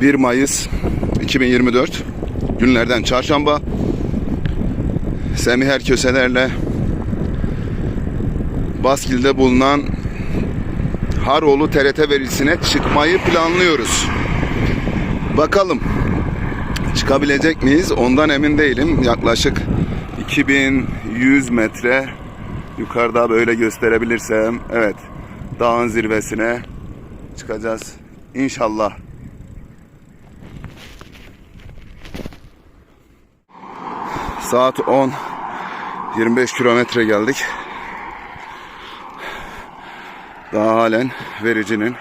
1 Mayıs 2024 günlerden çarşamba Semih Erköselerle Baskil'de bulunan Haroğlu TRT verisine çıkmayı planlıyoruz. Bakalım çıkabilecek miyiz? Ondan emin değilim. Yaklaşık 2100 metre yukarıda böyle gösterebilirsem evet dağın zirvesine çıkacağız. İnşallah. Saat 10 25 kilometre geldik. Daha halen vericinin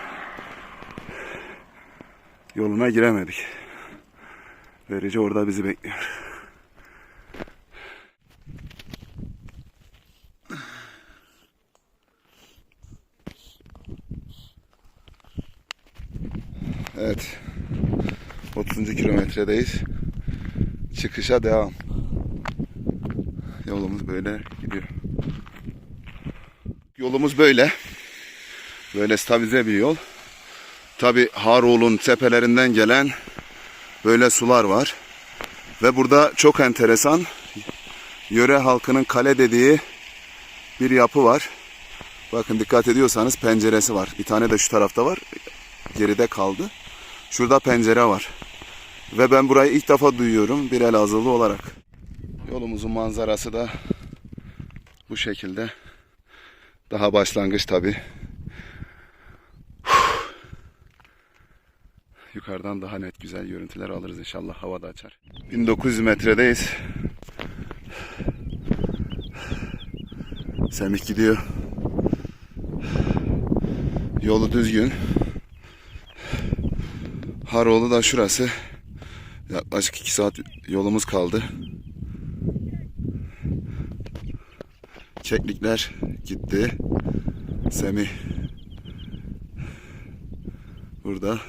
yoluna giremedik. Verici orada bizi bekliyor. Evet. 30. kilometredeyiz. Çıkışa devam. Böyle gidiyor. Yolumuz böyle. Böyle stabilize bir yol. Tabi Haroğlu'nun tepelerinden gelen böyle sular var. Ve burada çok enteresan yöre halkının kale dediği bir yapı var. Bakın dikkat ediyorsanız penceresi var. Bir tane de şu tarafta var. Geride kaldı. Şurada pencere var. Ve ben burayı ilk defa duyuyorum bir Elazığlı olarak. Yolumuzun manzarası da bu şekilde. Daha başlangıç tabi. Yukarıdan daha net güzel görüntüler alırız inşallah havada açar. 1900 metredeyiz. Semih gidiyor. Yolu düzgün. Haroğlu da şurası. Yaklaşık 2 saat yolumuz kaldı. Keklikler gitti. Semih burada.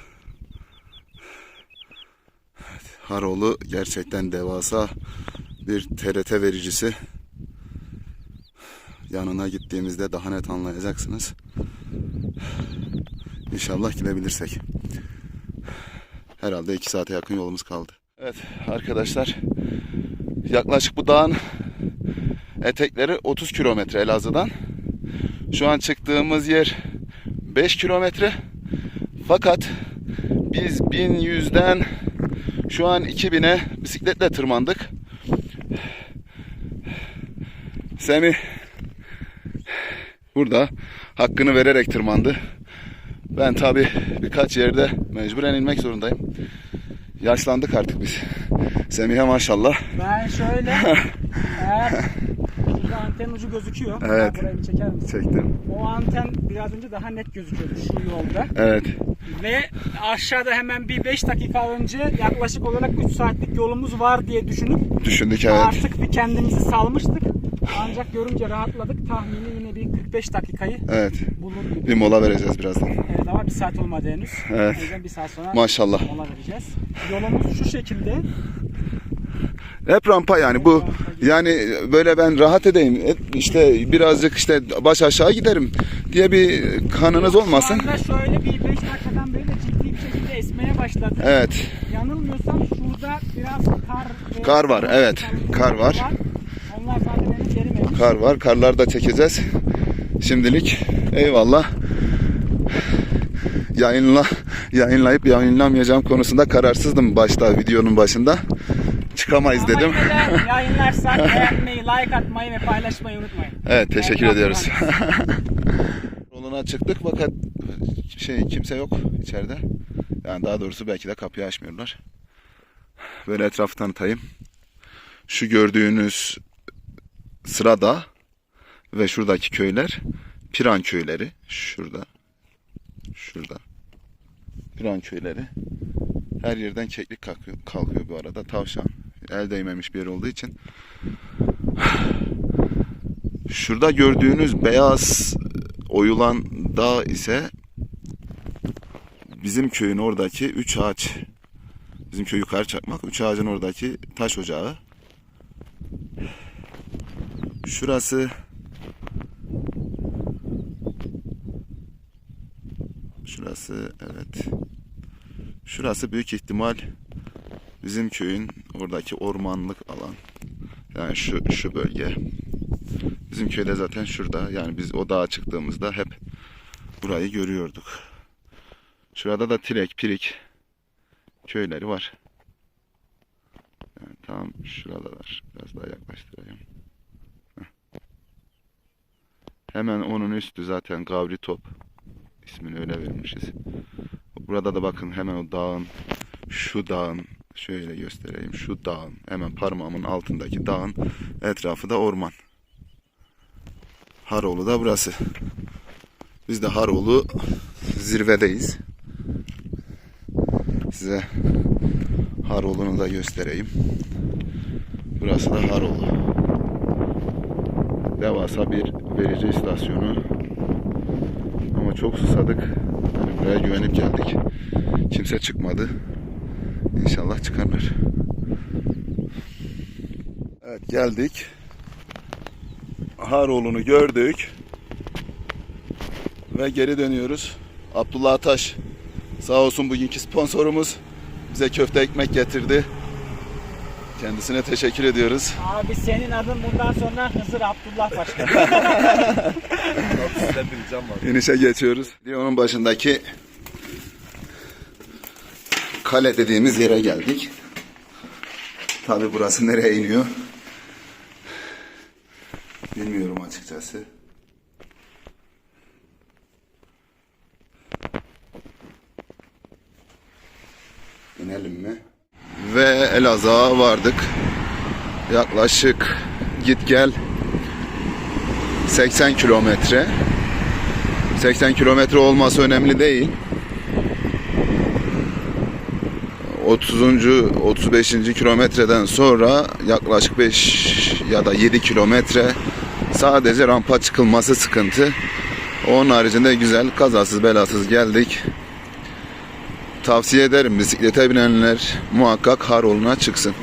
Evet, Haroğlu gerçekten devasa bir TRT vericisi. Yanına gittiğimizde daha net anlayacaksınız. İnşallah gidebilirsek. Herhalde 2 saate yakın yolumuz kaldı. Evet arkadaşlar yaklaşık bu dağın etekleri 30 kilometre Elazığ'dan. Şu an çıktığımız yer 5 kilometre. Fakat biz 1100'den şu an 2000'e bisikletle tırmandık. Semih burada hakkını vererek tırmandı. Ben tabi birkaç yerde mecburen inmek zorundayım. Yaşlandık artık biz. Semih'e maşallah. Ben şöyle eğer şurada anten ucu gözüküyor. Evet. Burayı bir çeker misin? Çektim. O anten biraz önce daha net gözüküyordu şu yolda. Evet. Ve aşağıda hemen bir 5 dakika önce yaklaşık olarak 3 saatlik yolumuz var diye düşünüp Düşündük evet. artık bir kendimizi salmıştık. Ancak görünce rahatladık. Tahmini yine bir 45 dakikayı Evet. bulur gibi. Bir mola vereceğiz birazdan. Evet ama bir saat olmadı henüz. Evet. O yüzden bir saat sonra Maşallah. mola vereceğiz. Yolumuz şu şekilde. Hep rampa yani bu yani böyle ben rahat edeyim hep işte birazcık işte baş aşağı giderim diye bir kanınız olmasın. Şu anda şöyle bir 5 dakikadan beri de ciddi bir şekilde esmeye başladı. Evet. Yanılmıyorsam şurada biraz kar Kar var, evet. Kar var. Onlar zaten henüz erimemiş. Kar var. Karlar da çekeceğiz. Şimdilik eyvallah. Yayınla yayınlayıp yayınlamayacağım konusunda kararsızdım başta videonun başında. Çıkamayız Ama dedim. yayınlarsak beğenmeyi, like atmayı ve paylaşmayı unutmayın. Evet teşekkür ediyoruz. Yoluna çıktık fakat şey kimse yok içeride. Yani daha doğrusu belki de kapıyı açmıyorlar. Böyle etrafı tanıtayım. Şu gördüğünüz sırada ve şuradaki köyler Piran köyleri. Şurada. Şurada. Piran köyleri. Her yerden keklik kalkıyor, kalkıyor bu arada. Tavşan. El değmemiş bir yer olduğu için. Şurada gördüğünüz beyaz oyulan dağ ise bizim köyün oradaki üç ağaç. Bizim köy yukarı çakmak. Üç ağacın oradaki taş ocağı. Şurası Şurası evet. Şurası büyük ihtimal bizim köyün oradaki ormanlık alan. Yani şu şu bölge. Bizim köyde zaten şurada. Yani biz o dağa çıktığımızda hep burayı görüyorduk. Şurada da Tirek, Pirik köyleri var. Yani tam şuradalar. Biraz daha yaklaştırayım. Hemen onun üstü zaten Gavri Top. İsmini öyle vermişiz. Burada da bakın hemen o dağın, şu dağın, şöyle göstereyim. Şu dağın, hemen parmağımın altındaki dağın etrafı da orman. Haroğlu da burası. Biz de Haroğlu zirvedeyiz. Size Haroğlu'nu da göstereyim. Burası da Haroğlu. Devasa bir verici istasyonu. Ama çok susadık. Yani buraya güvenip geldik. Kimse çıkmadı. İnşallah çıkarlar. Evet geldik. Haroğlu'nu gördük. Ve geri dönüyoruz. Abdullah Ataş sağ olsun bugünkü sponsorumuz. Bize köfte ekmek getirdi. Kendisine teşekkür ediyoruz. Abi senin adın bundan sonra Hızır Abdullah Başkan. Sizden bir ricam var. İnişe geçiyoruz. Onun başındaki kale dediğimiz yere geldik. Tabi burası nereye iniyor? Bilmiyorum açıkçası. İnelim mi? Ve Elazığ'a vardık. Yaklaşık git gel 80 kilometre. 80 kilometre olması önemli değil. 30. 35. kilometreden sonra yaklaşık 5 ya da 7 kilometre sadece rampa çıkılması sıkıntı. Onun haricinde güzel kazasız belasız geldik. Tavsiye ederim bisiklete binenler muhakkak Haroğlu'na çıksın.